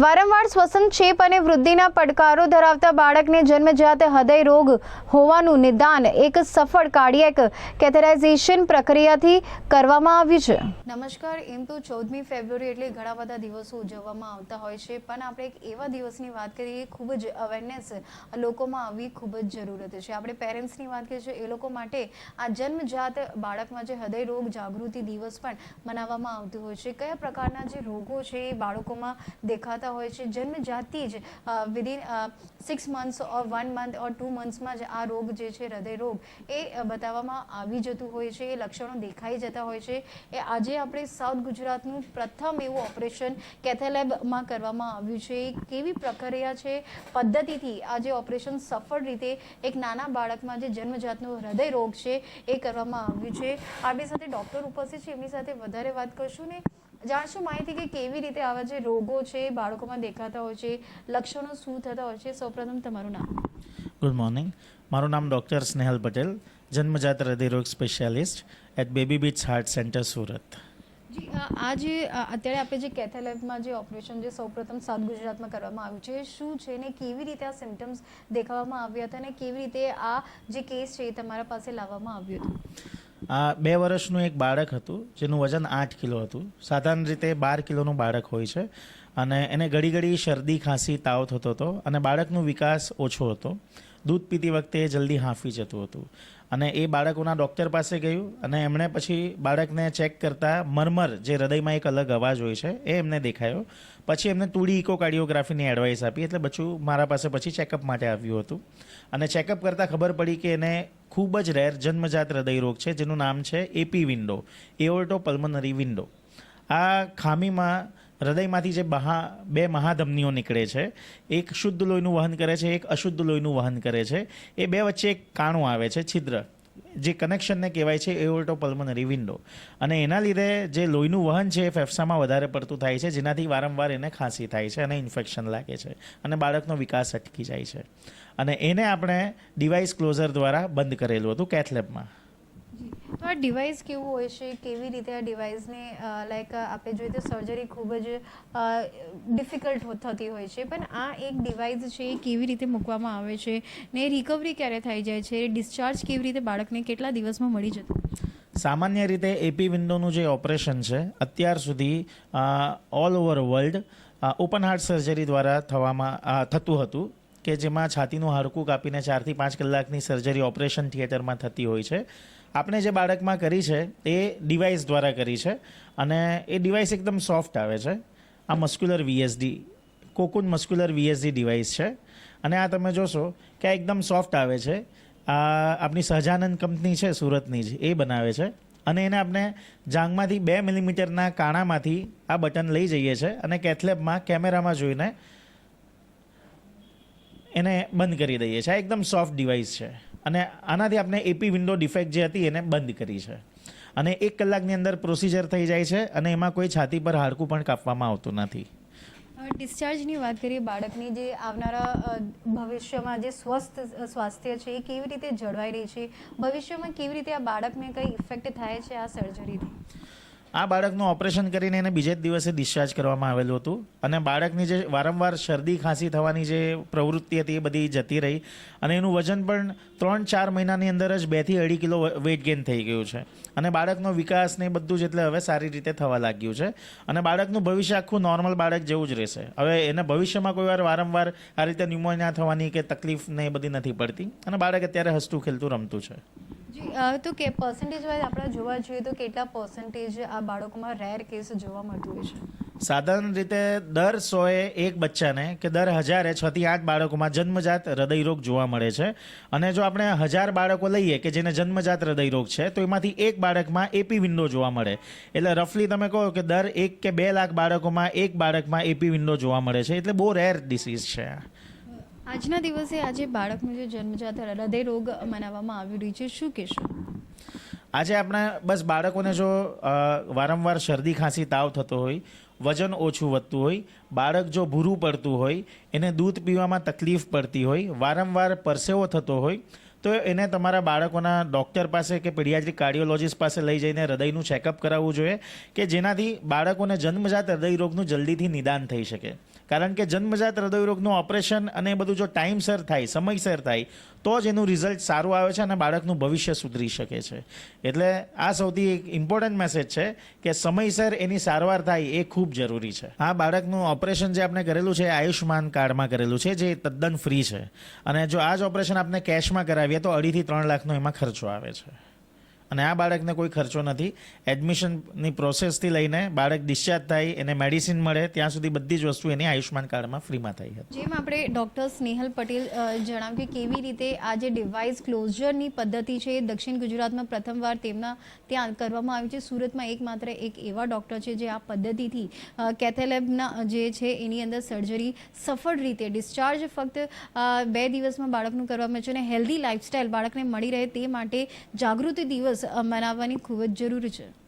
વારંવાર શ્વસન ચેપ અને વૃદ્ધિના પડકારો ધરાવતા બાળકને જન્મજાત હૃદય રોગ હોવાનું નિદાન એક સફળ કાર્ડિયક કેથેરાઇઝેશન પ્રક્રિયાથી કરવામાં આવ્યું છે. નમસ્કાર, એમ તો ચૌદમી ફેબ્રુઆરી એટલે ઘણા બધા દિવસો ઉજવવામાં આવતા હોય છે, પણ આપણે એક એવા દિવસની વાત કરીએ, ખૂબ જ અવેરનેસ લોકોમાં આવવી ખૂબ જ જરૂરત છે. આપણે પેરેન્ટ્સની વાત કરીએ છીએ, એ લોકો માટે આ જન્મજાત બાળકમાં જે હૃદય રોગ જાગૃતિ દિવસ પણ મનાવવામાં આવતું હોય છે. કયા પ્રકારના જે રોગો છે એ બાળકોમાં દેખાતા હોય છે, જન્મજાતિ જ within six months or one month or two મંથ્સમાં જ આ રોગ જે છે, હૃદય રોગ, એ બતાવવામાં આવી જતું હોય છે, એ લક્ષણો દેખાઈ જતા હોય છે. એ આજે આપણે સાઉથ ગુજરાતનું પ્રથમ એવું ઓપરેશન કેથેલેબમાં કરવામાં આવ્યું છે. કેવી પ્રક્રિયા છે? પદ્ધતિથી આ જે ઓપરેશન સફળ રીતે એક નાના બાળકમાં જે જન્મજાતનો હૃદય રોગ છે, એ કરવામાં આવ્યું છે. આપણી સાથે ડૉક્ટર ઉપસ્થિત છે. એમની સાથે વધારે વાત કરશું ને જાણશું માહિતી કે કેવી રીતે આવા જે રોગો છે બાળકોમાં દેખાતા હોય છે લક્ષણો શું થતા હોય છે? સૌપ્રથમ તમારું નામ. ગુડ મોર્નિંગ મારું નામ ડૉક્ટર સ્નેહલ પટેલ જન્મજાત હૃદયરોગ specialist at baby beach heart centre Surat. જી આ જે અત્યારે આપણે જે કેથેલેબમાં જે ઓપરેશન જે સૌપ્રથમ સાઉથ ગુજરાતમાં કરવામાં આવ્યું છે શું છે ને કેવી રીતે આ સિમ્ટમ્સ દેખાવામાં આવ્યા હતા અને કેવી રીતે આ જે કેસ છે એ તમારા પાસે લાવવામાં આવ્યું હતું? આ બે વર્ષનું એક બાળક હતું, જેનું વજન આઠ કિલો હતું. સાધારણ રીતે બાર કિલોનું બાળક હોય છે અને એને ઘડી ઘડી શરદી, ખાંસી, તાવ થતો હતો અને બાળકનો વિકાસ ઓછો હતો. દૂધ પીતી વખતે એ જલ્દી હાંફી જતું હતું. અને એ બાળકોના ડૉક્ટર પાસે ગયું અને એમણે પછી બાળકને ચેક કરતાં મરમર, જે હૃદયમાં એક અલગ અવાજ હોય છે, એ એમને દેખાયો. પછી એમને ટુડી ઇકોકાર્ડિયોગ્રાફીની એડવાઇસ આપી, એટલે બચ્ચું મારા પાસે પછી ચેકઅપ માટે આવ્યું હતું. અને ચેકઅપ કરતાં ખબર પડી કે એને ખૂબ જ રેર જન્મજાત હૃદય રોગ છે, જેનું નામ છે AP window aorto pulmonary window આ ખામીમાં હૃદયમાંથી જે બહા, બે મહાધમનીઓ નીકળે છે, એક શુદ્ધ લોહીનું વહન કરે છે, એક અશુદ્ધ લોહીનું વહન કરે છે, એ બે વચ્ચે એક કાણું આવે છે, છિદ્ર. જે કનેક્શનને કહેવાય છે એઓર્ટો પલ્મનરી વિન્ડો અને એના લીધે જે લોહીનું વહન છે એ ફેફસામાં વધારે પડતું થાય છે, જેનાથી વારંવાર એને ખાંસી થાય છે અને ઇન્ફેક્શન લાગે છે અને બાળકનો વિકાસ અટકી જાય છે. અને એને આપણે ડિવાઇસ ક્લોઝર દ્વારા બંધ કરેલું હતું કેથલેબમાં તો આ ડિવાઇસ કેવું હોય છે? કેવી રીતે આ ડિવાઇસને લાઈક આપણે જોઈએ તો સર્જરી ખૂબ જ ડિફિકલ્ટ થતી હોય છે. પણ આ એક ડિવાઇસ છે એ કેવી રીતે મૂકવામાં આવે છે ને રિકવરી ક્યારે થઈ જાય છે? ડિસ્ચાર્જ કેવી રીતે બાળકને કેટલા દિવસમાં મળી જતું? સામાન્ય રીતે એપી વિન્ડોનું જે ઓપરેશન છે, અત્યાર સુધી all over world open heart surgery દ્વારા થવામાં થતું હતું કે જેમાં છાતીનું હાડકું કાપીને ચારથી પાંચ કલાકની સર્જરી ઓપરેશન થિયેટરમાં થતી હોય છે. આપણે જે બાળકમાં કરી છે, એ ડિવાઇસ દ્વારા કરી છે અને એ ડિવાઇસ એકદમ સોફ્ટ આવે છે. આ muscular VSD cocoon muscular VSD device છે. અને આ તમે જોશો કે આ એકદમ સોફ્ટ આવે છે. આ આપણી સહજાનંદ કંપની છે, સુરતની જ, એ બનાવે છે. અને એને આપણે જાંગમાંથી બે મિલીમીટરના કાણામાંથી આ બટન લઈ જઈએ છીએ અને કેથલેબમાં, કેમેરામાં જોઈને એને બંધ કરી દઈએ છીએ આ એકદમ સોફ્ટ ડિવાઇસ છે. અને આનાથી આપણે એપી વિન્ડો ડિફેક્ટ જે હતી એને બંધ કરી છે. અને એક કલાકની અંદર પ્રોસિજર થઈ જાય છે અને એમાં કોઈ છાતી પર હાડકું પણ કાપવામાં આવતું નથી. ડિસ્ચાર્જની વાત કરીએ, બાળકની જે આવનારા ભવિષ્યમાં જે સ્વસ્થ સ્વાસ્થ્ય છે એ કેવી રીતે જળવાઈ રહી છે? ભવિષ્યમાં કેવી રીતે આ બાળકને કઈ ઇફેક્ટ થાય છે આ સર્જરીથી આ બાળકનું ઓપરેશન કરીને એને બીજે જ દિવસે ડિસ્ચાર્જ કરવામાં આવેલું હતું. અને બાળકની જે વારંવાર શરદી, ખાંસી થવાની જે પ્રવૃત્તિ હતી એ બધી જતી રહી. અને એનું વજન પણ ત્રણ ચાર મહિનાની અંદર જ બેથી અઢી કિલો વેટ ગેઇન થઈ ગયું છે. અને બાળકનો વિકાસ ને બધું જ એટલે હવે સારી રીતે થવા લાગ્યું છે. અને બાળકનું ભવિષ્ય આખું નોર્મલ બાળક જેવું જ રહેશે. હવે એને ભવિષ્યમાં કોઈ વાર વારંવાર આ રીતે ન્યુમોનિયા થવાની કે તકલીફ ને એ બધી નથી પડતી. અને બાળક અત્યારે હસતું ખેલતું રમતું છે. તો કે પર્સન્ટેજ વાઇઝ આપણે જોવા જોઈએ તો કેટલા પર્સન્ટેજ આ બાળકોમાં રેર કેસ જોવા મળતું હોય છે? સાધારણ રીતે દર સોએ એક બચ્ચાને કે દર હજારે છ થી આઠ બાળકોમાં જન્મજાત હૃદયરોગ જોવા મળે છે. અને જો આપણે હજાર બાળકો લઈએ કે જેને જન્મજાત હૃદયરોગ છે, તો એમાંથી એક બાળકમાં એપી વિન્ડો જોવા મળે. એટલે રફલી તમે કહો કે દર એક કે બે લાખ બાળકોમાં એક બાળકમાં એપી વિન્ડો જોવા મળે છે. એટલે બહુ રેર ડિસીઝ છે આજના દિવસે આજે બાળકનું જે જન્મજાત હૃદય રોગ મનાવવામાં આવી રહ્યો છે, શું કહેશો? આજે આપણે બસ બાળકોને જો વારંવાર શરદી ખાંસી, તાવ થતો હોય, વજન ઓછું વધતું હોય, બાળક જો ભૂરું પડતું હોય, એને દૂધ પીવામાં તકલીફ પડતી હોય, વારંવાર પરસેવો થતો હોય, તો એને તમારા બાળકોના ડૉક્ટર પાસે કે પીડિયાટ્રિક કાર્ડિયોલોજીસ્ટ પાસે લઈ જઈને હૃદયનું ચેકઅપ કરાવવું જોઈએ કે જેનાથી બાળકોને જન્મજાત હૃદય રોગનું જલ્દીથી નિદાન થઈ શકે. કારણ કે જન્મજાત હૃદયરોગનું ઓપરેશન અને એ બધું જો ટાઈમસર થાય સમયસર થાય, તો જ એનું રિઝલ્ટ સારું આવે છે અને બાળકનું ભવિષ્ય સુધરી શકે છે. એટલે આ સૌથી એક ઇમ્પોર્ટન્ટ મેસેજ છે કે સમયસર એની સારવાર થાય એ ખૂબ જરૂરી છે. આ બાળકનું ઓપરેશન જે આપણે કરેલું છે એ આયુષ્માન કાર્ડમાં કરેલું છે, જે તદ્દન ફ્રી છે. અને જો આ જ ઓપરેશન આપણે કેશમાં કરાવીએ તો અઢીથી ત્રણ લાખનો એમાં ખર્ચો આવે છે. અને આ બાળકને કોઈ ખર્ચો નથી. એડમિશનની પ્રોસેસથી લઈને બાળક ડિસ્ચાર્જ થાય, એને મેડિસિન મળે, ત્યાં સુધી બધી જ વસ્તુ એની આયુષ્યમાન કાર્ડમાં ફ્રીમાં થઈ હતી. જેમ આપણે ડૉક્ટર સ્નેહલ પટેલ જણાવ્યું કે કેવી રીતે આ જે ડિવાઇસ ક્લોઝરની પદ્ધતિ છે દક્ષિણ ગુજરાતમાં પ્રથમવાર તેમના ત્યાં કરવામાં આવી છે. સુરતમાં એકમાત્ર એક એવા ડૉક્ટર છે જે આ પદ્ધતિથી કેથેલેબના જે છે એની અંદર સર્જરી સફળ રીતે ડિસ્ચાર્જ ફક્ત બે દિવસમાં બાળકનું કરવામાં છે અને હેલ્ધી લાઇફસ્ટાઇલ બાળકને મળી રહે તે માટે જાગૃતિ દિવસ મનાવવાની ખૂબ જ જરૂર છે.